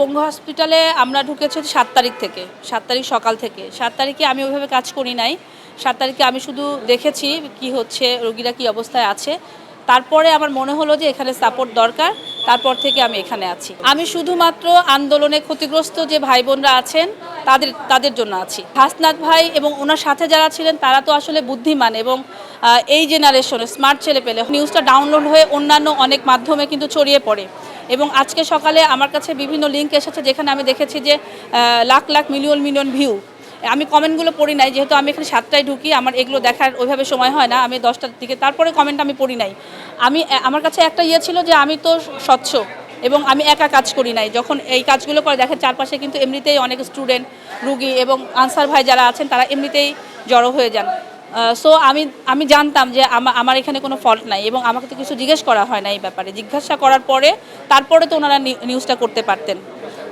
পঙ্গু হসপিটালে আমরা ঢুকেছি সাত তারিখ থেকে, সাত তারিখ সকাল থেকে। সাত তারিখে আমি ওইভাবে কাজ করি নাই। সাত তারিখে আমি শুধু দেখেছি কি হচ্ছে, রোগীরা কি অবস্থায় আছে। তারপরে আমার মনে হলো যে এখানে সাপোর্ট দরকার, তারপর থেকে আমি এখানে আছি। আমি শুধুমাত্র আন্দোলনে ক্ষতিগ্রস্ত যে ভাই বোনরা আছেন, তাদের তাদের জন্য আছি। হাসনাত ভাই এবং ওনার সাথে যারা ছিলেন, তারা তো আসলে বুদ্ধিমান এবং এই জেনারেশনে স্মার্ট ছেলে পেলে নিউজটা ডাউনলোড হয়ে অন্যান্য অনেক মাধ্যমে কিন্তু ছড়িয়ে পড়ে। এবং আজকে সকালে আমার কাছে বিভিন্ন লিঙ্ক এসেছে যেখানে আমি দেখেছি যে lakh lakh million million view আমি কমেন্টগুলো পড়ি নাই, যেহেতু আমি এখানে সাতটায় ঢুকি, আমার এগুলো দেখার ওইভাবে সময় হয় না, আমি দশটার দিকে, তারপরে কমেন্ট আমি পড়ি নাই। আমি আমার কাছে একটা ইয়ে ছিল যে, আমি তো স্বচ্ছ এবং আমি একা কাজ করি নাই। যখন এই কাজগুলো করে, দেখেন চারপাশে কিন্তু এমনিতেই অনেক স্টুডেন্ট রুগী এবং আনসার ভাই যারা আছেন, তারা এমনিতেই জড়ো হয়ে যান। সো আমি আমি জানতাম যে আমা- আমার এখানে কোনো ফল্ট নাই এবং আমাকে তো কিছু জিজ্ঞেস করা হয় না এই ব্যাপারে। জিজ্ঞাসা করার পরে তারপরে তো ওনারা নিউজটা করতে পারতেন।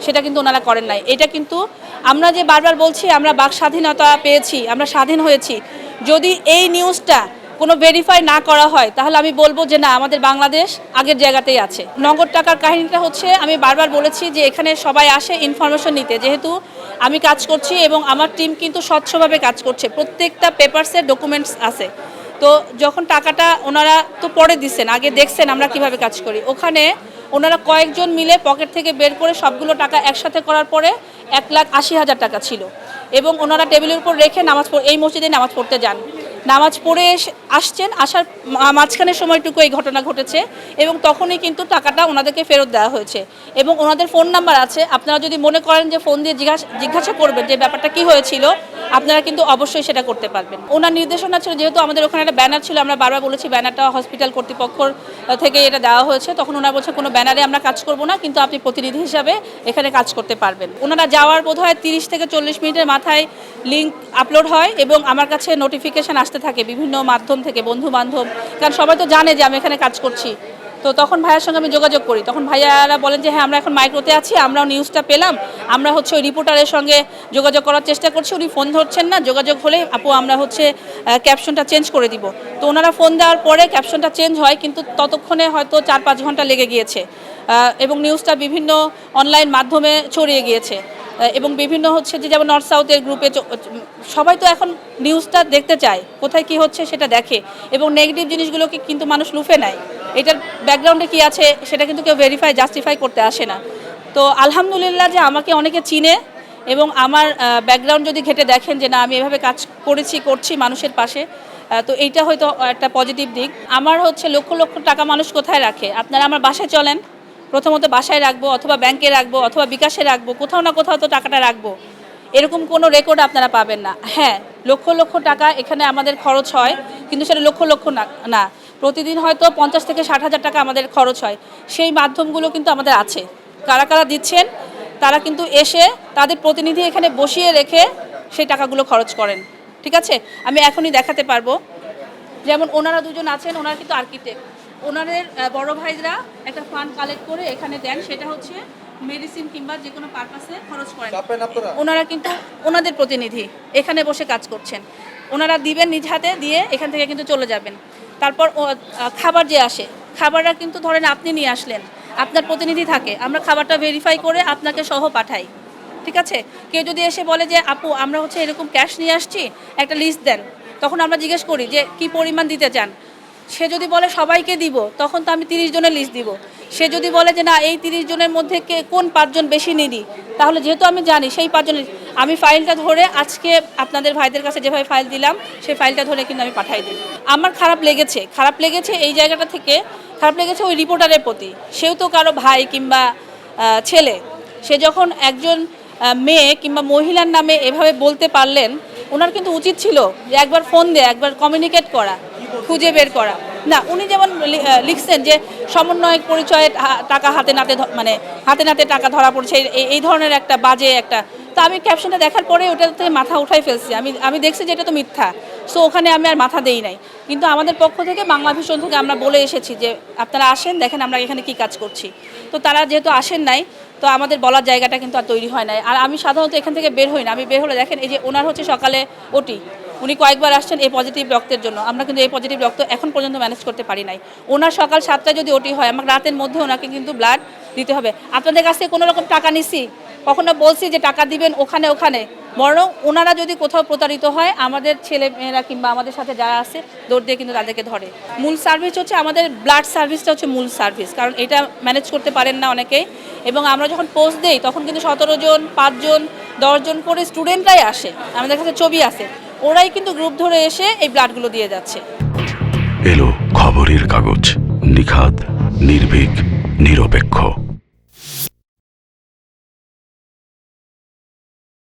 সেটা কিন্তু ওনারা করেন নাই। এটা কিন্তু আমরা যে বারবার বলছি, আমরা বাক স্বাধীনতা পেয়েছি, আমরা স্বাধীন হয়েছি। যদি এই নিউজটা কোনো ভেরিফাই না করা হয়, তাহলে আমি বলব যে না, আমাদের বাংলাদেশ আগের জায়গাতেই আছে। নগদ টাকার কাহিনীটা হচ্ছে, আমি বারবার বলেছি যে এখানে সবাই আসে ইনফরমেশন নিতে। যেহেতু আমি কাজ করছি এবং আমার টিম কিন্তু স্বচ্ছভাবে কাজ করছে। প্রত্যেকটা পেপারসের ডকুমেন্টস আছে। তো যখন টাকাটা ওনারা তো পরে দিচ্ছেন আগে দেখছেন আমরা কীভাবে কাজ করি। ওখানে ওনারা কয়েকজন মিলে পকেট থেকে বের করে সবগুলো টাকা একসাথে করার পরে এক লাখ আশি হাজার টাকা ছিল। এবং ওনারা টেবিলের উপর রেখে নামাজ এই মসজিদে নামাজ পড়তে যান। নামাজ পড়ে আসছেন, আসার মাঝখানের সময়টুকু এই ঘটনা ঘটেছে এবং তখনই কিন্তু টাকাটা ওনাদেরকে ফেরত দেওয়া হয়েছে এবং ওনাদের ফোন নাম্বার আছে। আপনারা যদি মনে করেন যে ফোন দিয়ে জিজ্ঞাসা জিজ্ঞাসা করবেন যে ব্যাপারটা কি হয়েছিল, আপনারা কিন্তু অবশ্যই সেটা করতে পারবেন। ওনার নির্দেশনা ছিল, যেহেতু আমাদের ওখানে একটা ব্যানার ছিল, আমরা বারবার বলেছি ব্যানারটা হসপিটাল কর্তৃপক্ষর থেকে এটা দেওয়া হয়েছে। তখন ওনারা বলছে, কোনো ব্যানারে আমরা কাজ করব না, কিন্তু আপনি প্রতিনিধি হিসাবে এখানে কাজ করতে পারবেন। ওনারা যাওয়ার বোধ হয় তিরিশ থেকে চল্লিশ মিনিটের মাথায় লিঙ্ক আপলোড হয় এবং আমার কাছে নোটিফিকেশান আসতে থাকে বিভিন্ন মাধ্যম থেকে, বন্ধু বান্ধব। কারণ সবাই তো জানে যে আমি এখানে কাজ করছি। তো তখন ভাইয়ার সঙ্গে আমি যোগাযোগ করি। তখন ভাইয়ারা বলেন যে হ্যাঁ আমরা এখন মাইক্রোতে আছি, আমরাও নিউজটা পেলাম। আমরা হচ্ছে ওই রিপোর্টারের সঙ্গে যোগাযোগ করার চেষ্টা করছি। উনি ফোন ধরছেন না। যোগাযোগ হলে, আপু, আমরা হচ্ছে ক্যাপশনটা চেঞ্জ করে দিব। তো ওনারা ফোন দেওয়ার পরে ক্যাপশনটা চেঞ্জ হয়, কিন্তু ততক্ষণে হয়তো চার পাঁচ ঘণ্টা লেগে গিয়েছে। এবং নিউজটা বিভিন্ন অনলাইন মাধ্যমে ছড়িয়ে গিয়েছে। এবং বিভিন্ন হচ্ছে যে যেমন নর্থ সাউথের গ্রুপে সবাই তো এখন নিউজটা দেখতে চায়, কোথায় কি হচ্ছে সেটা দেখে এবং নেগেটিভ জিনিসগুলোকে কিন্তু মানুষ লুফে নেয়। এটার ব্যাকগ্রাউন্ডে কি আছে সেটা কিন্তু কেউ ভেরিফাই জাস্টিফাই করতে আসে না। তো আলহামদুলিল্লাহ যে আমাকে অনেকে চিনে এবং আমার ব্যাকগ্রাউন্ড যদি ঘেটে দেখেন যে না, আমি এভাবে কাজ করেছি, করছি মানুষের পাশে তো এইটা হয়তো একটা পজিটিভ দিক। আমার হচ্ছে লক্ষ লক্ষ টাকা মানুষ কোথায় রাখে? আপনারা আমার বাসায় চলেন। প্রথমত বাসায় রাখব অথবা ব্যাংকে রাখব অথবা বিকাশে রাখব, কোথাও না কোথাও তো টাকাটা রাখব। এরকম কোনো রেকর্ড আপনারা পাবেন না। হ্যাঁ লক্ষ লক্ষ টাকা এখানে আমাদের খরচ হয়, কিন্তু সেটা লক্ষ লক্ষ না প্রতিদিন হয়তো পঞ্চাশ থেকে ষাট হাজার টাকা আমাদের খরচ হয়। সেই মাধ্যমগুলো কিন্তু আমাদের আছে। কারা কারা দিচ্ছেন, তারা কিন্তু এসে তাদের প্রতিনিধি এখানে বসিয়ে রেখে সেই টাকাগুলো খরচ করেন। ঠিক আছে? আমি এখনই দেখাতে পারব। যেমন ওনারা দুজন আছেন, ওনারা কিন্তু আর্কিটেক্ট ওনাদের বড় ভাইরা একটা ফান্ড কালেক্ট করে এখানে দেন সেটা হচ্ছে মেডিসিন কিংবা যে কোনো পারপাসে খরচ করেন। ওনারা কিন্তু ওনাদের প্রতিনিধি এখানে বসে কাজ করছেন। ওনারা দিবেন নিজ হাতে দিয়ে এখান থেকে কিন্তু চলে যাবেন। তারপর খাবার যে আসে খাবারটা কিন্তু ধরেন আপনি নিয়ে আসলেন আপনার প্রতিনিধি থাকে আমরা খাবারটা ভেরিফাই করে আপনাকে সহ পাঠাই ঠিক আছে? কেউ যদি এসে বলে যে আপু আমরা হচ্ছে এরকম ক্যাশ নিয়ে আসছি একটা লিস্ট দেন। তখন আমরা জিজ্ঞেস করি যে কি পরিমাণ দিতে চান? সে যদি বলে সবাইকে দিব, তখন তো আমি তিরিশ জনের লিস্ট দিব। সে যদি বলে যে না, এই তিরিশ জনের মধ্যে কে, কোন পাঁচজন বেশি নিদি তাহলে যেহেতু আমি জানি সেই পাঁচজনের আমি ফাইলটা ধরে আজকে আপনাদের ভাইদের কাছে যেভাবে ফাইল দিলাম, সেই ফাইলটা ধরে কিন্তু আমি পাঠাই দিই। আমার খারাপ লেগেছে খারাপ লেগেছে এই জায়গাটা থেকে, খারাপ লেগেছে ওই রিপোর্টারের প্রতি। সেও তো কারও ভাই কিংবা ছেলে। সে যখন একজন মেয়ে কিংবা মহিলার নামে এভাবে বলতে পারলেন, ওনার কিন্তু উচিত ছিল যে একবার ফোন দেয়া একবার কমিউনিকেট করা। খুঁজে বের করা। না, উনি যেমন লিখছেন যে সমন্বয়ক পরিচয়ে টাকা হাতে নাতে মানে হাতে নাতে টাকা ধরা পড়ছে, এই- ধরনের একটা বাজে একটা। তো আমি ক্যাপশনটা দেখার পরে ওটা থেকে মাথা উঠাই ফেলছি। আমি আমি দেখছি যে এটা তো মিথ্যা। সো ওখানে আমি আর মাথা দেই নাই। কিন্তু আমাদের পক্ষ থেকে বাংলা ভীষণ থেকে আমরা বলে এসেছি যে, আপনারা আসেন, দেখেন আমরা এখানে কি কাজ করছি। তো তারা যেহেতু আসেন নাই, তো আমাদের বলার জায়গাটা কিন্তু আর তৈরি হয় নাই। আর আমি সাধারণত এখান থেকে বের হই না। আমি বের হলে দেখেন এই যে ওনার হচ্ছে সকালে ওটি। উনি কয়েকবার আসছেন এই পজিটিভ রক্তের জন্য। আমরা কিন্তু এই পজিটিভ রক্ত এখন পর্যন্ত ম্যানেজ করতে পারি নাই। ওনার সকাল সাতটায় যদি ওটি হয় আমাকে রাতের মধ্যে ওনাকে কিন্তু ব্লাড দিতে হবে। আপনাদের কাছ থেকে কোনো রকম টাকা নিছি? কখনো বলছি যে টাকা দিবেন ওখানে ওখানে। বরং ওনারা যদি কোথাও প্রতারিত হয়, আমাদের ছেলে মেয়েরা কিংবা আমাদের সাথে যারা আছে, দৌড় দিয়ে কিন্তু তাদেরকে ধরে। মূল সার্ভিস হচ্ছে আমাদের ব্লাড সার্ভিসটা হচ্ছে মূল সার্ভিস কারণ এটা ম্যানেজ করতে পারেন না অনেকেই। এবং আমরা যখন পোস্ট দেই, তখন কিন্তু সতেরো জন পাঁচজন দশজন করে স্টুডেন্টরাই আসে। আমাদের কাছে ছবি আছে। ওরাই কিন্তু গ্রুপ ধরে এসে এই ব্লাডগুলো দিয়ে যাচ্ছে। এলো খবরের কাগজ, নিখাদ, নির্ভীক, নিরপেক্ষ।